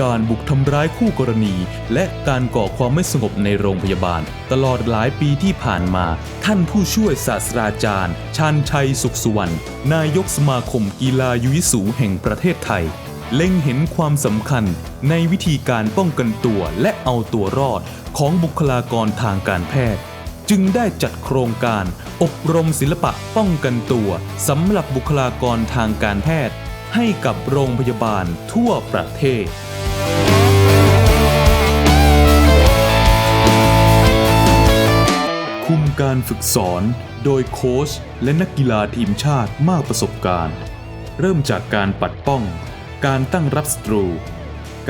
การบุกทำร้ายคู่กรณี และการก่อความไม่สงบในโรงพยาบาล ตลอดหลายปีที่ผ่านมา ท่านผู้ช่วยศาสตราจารย์ ชาญชัยสุขสุวรรณนายกสมาคมกีฬายุยิสูแห่งประเทศไทย เล็งเห็นความสำคัญในวิธีการป้องกันตัวและเอาตัวรอดของบุคลากรทางการแพทย์ จึงได้จัดโครงการ อบรมศิลปะป้องกันตัวสำหรับบุคลากรทางการแพทย์ให้กับโรงพยาบาลทั่วประเทศ คุมการฝึกสอนโดยโค้ชและนักกีฬาทีมชาติมากประสบการณ์ เริ่มจากการปัดป้อง การตั้งรับศัตรู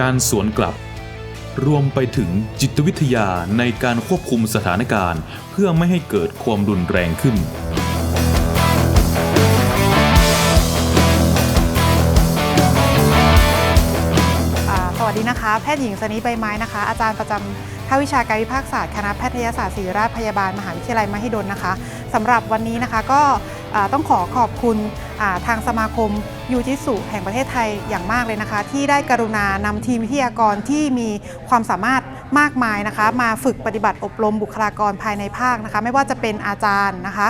การสวนกลับ รวมไปถึงจิตวิทยาในการควบคุมสถานการณ์ เพื่อไม่ให้เกิดความรุนแรงขึ้น นะคะแพทย์หญิงสนิใบไม้นะคะ อาจารย์ประจำภาควิชาการวิภาคศาสตร์คณะแพทยศาสตร์ศิริราชพยาบาลมหาวิทยาลัยมหิดลนะคะสำหรับวันนี้นะคะก็อ่าต้องขอขอบคุณอ่าทางสมาคมยูจิสุแห่งประเทศไทยอย่างมากเลยนะคะ ที่ได้กรุณานำทีมวิทยากรที่มีความสามารถ มากมายนะคะ มาฝึกปฏิบัติอบรมบุคลากรภายในภาคนะคะ ไม่ว่าจะเป็นอาจารย์นะคะ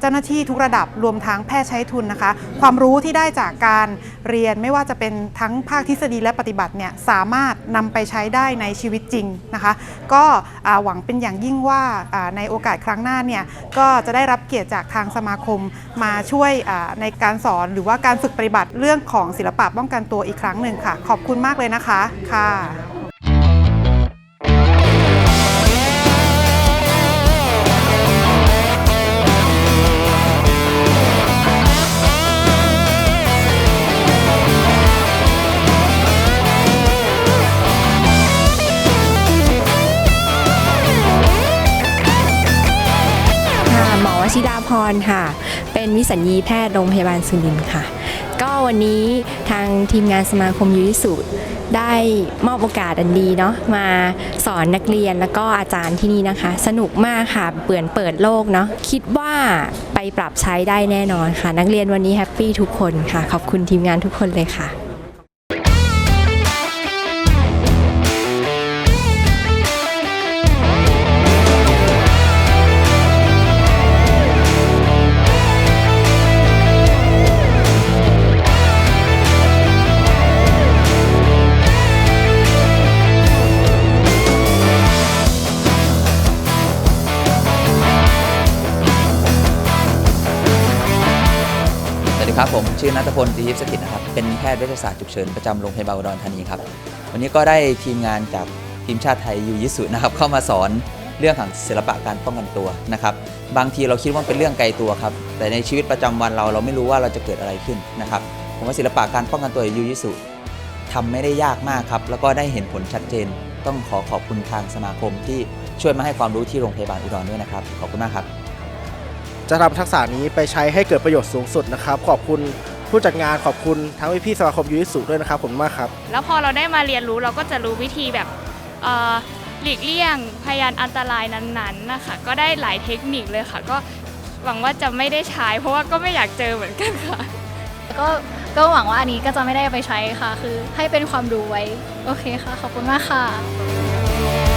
เจ้าหน้าที่ทุกระดับรวมทั้งแพทย์ใช้ทุนนะคะ ความรู้ที่ได้จากการเรียนไม่ว่าจะเป็นทั้งภาคทฤษฎีและปฏิบัติเนี่ยสามารถนำไปใช้ได้ในชีวิตจริงนะคะ ก็หวังเป็นอย่างยิ่งว่าในโอกาสครั้งหน้าเนี่ยก็จะได้รับเกียรติจากทางสมาคมมาช่วยในการสอนหรือว่าการฝึกปฏิบัติเรื่องของศิลปะป้องกันตัวอีกครั้งหนึ่งค่ะ ขอบคุณมากเลยนะคะค่ะ ชิดาพรค่ะ เป็นวิสัญญีแพทย์โรงพยาบาลสุรินทร์ค่ะ ก็วันนี้ทางทีมงานสมาคมยุริสุได้มอบโอกาสอันดีเนาะมาสอนนักเรียนแล้วก็อาจารย์ที่นี่นะคะ สนุกมากค่ะเปื่อนเปิดโลกเนาะคิดว่าไปปรับใช้ได้แน่นอนค่ะ นักเรียนวันนี้แฮปปี้ทุกคนค่ะ ขอบคุณทีมงานทุกคนเลยค่ะ ครับผมชื่อนัทพลตียิปสกิจนะครับเป็นแพทย์เวชศาสตร์ฉุกเฉินประจำโรงพยาบาลอุดรธานีครับวันนี้ก็ได้ทีมงานจากทีมชาติไทยยูยิสุนะครับเข้ามาสอนเรื่องของศิลปะการป้องกันตัวนะครับบางทีเราคิดว่าเป็นเรื่องไกลตัวครับแต่ในชีวิตประจำวันเราเราไม่รู้ว่าเราจะเกิดอะไรขึ้นนะครับผมว่าศิลปะการป้องกันตัวยูยิสุทำไม่ได้ยากมากครับแล้วก็ได้เห็นผลชัดเจน ต้องขอขอบคุณทางสมาคมที่ช่วยมาให้ความรู้ที่โรงพยาบาลอุดรด้วยนะครับขอบคุณมากครับ จะนำทักษะนี้ไปใช้ให้เกิดประโยชน์สูงสุดนะครับ ขอบคุณผู้จัดงานขอบคุณทั้งพี่ๆสมาคมยูนิสุด้วยนะครับผมมากครับ แล้วพอเราได้มาเรียนรู้เราก็จะรู้วิธีแบบเอ่อหลีกเลี่ยงพยานอันตรายนั้นๆนะคะก็ได้หลายเทคนิคเลยค่ะ ก็หวังว่าจะไม่ได้ใช้ เพราะว่าก็ไม่อยากเจอเหมือนกันค่ะก็ก็หวังว่าอันนี้ก็จะไม่ได้เอาไปใช้ค่ะ คือให้เป็นความรู้ไว้ โอเคค่ะ ขอบคุณมากค่ะ